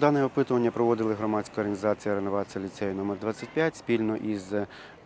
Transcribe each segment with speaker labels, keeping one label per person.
Speaker 1: Дане опитування проводили громадська організація реновація ліцею номер 25 спільно із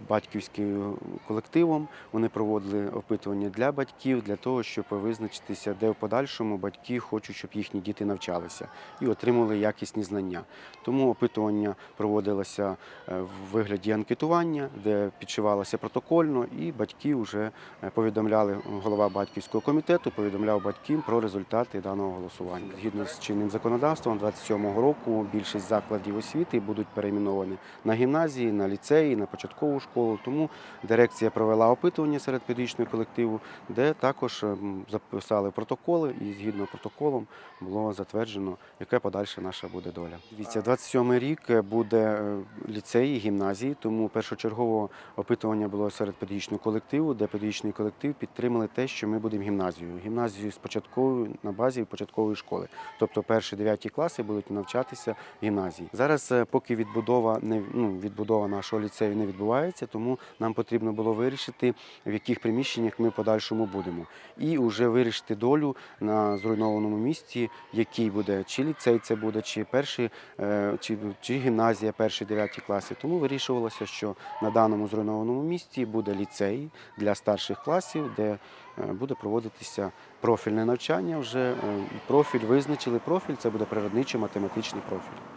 Speaker 1: батьківським колективом. Вони проводили опитування для батьків для того, щоб визначитися, де в подальшому батьки хочуть, щоб їхні діти навчалися і отримали якісні знання. Тому опитування проводилося е, в вигляді анкетування, де підшивалося протокольно, і батьки вже е, повідомляли голова батьківського комітету, повідомляв батькам про результати даного голосування. Згідно з чинним законодавством, 27-го року більшість закладів освіти будуть перейменовані на гімназії, на ліцеї, на початкову школу. Тому дирекція провела опитування серед педагогічного колективу, де також ем, записали протоколи, і згідно протоколом було затверджено, яка подальша наша буде доля. Дивіться, 27-й рік буде е, ліцеї, гімназії, тому першочергово опитування було серед педагогічного колективу, де педагогічний колектив підтримали те, що ми будемо гімназією. Гімназією з початковою на базі початкової школи. Тобто перші дев'яті класи будуть навчатися в гімназії. Зараз, е, поки відбудова не ну, відбудова нашого ліцею не відбувається, тому нам потрібно було вирішити, в яких приміщеннях ми подальшому будемо, і вже вирішити долю на зруйнованому місці, який буде чи ліцей це буде, чи перші, е, чи, чи гімназія, перші дев'яті класи. Тому вирішувалося, що на даному зруйнованому місці буде ліцей для старших класів, де е, буде проводитися профільне навчання. Вже е, профіль визначили. Профіль це буде природничо-математичний профіль.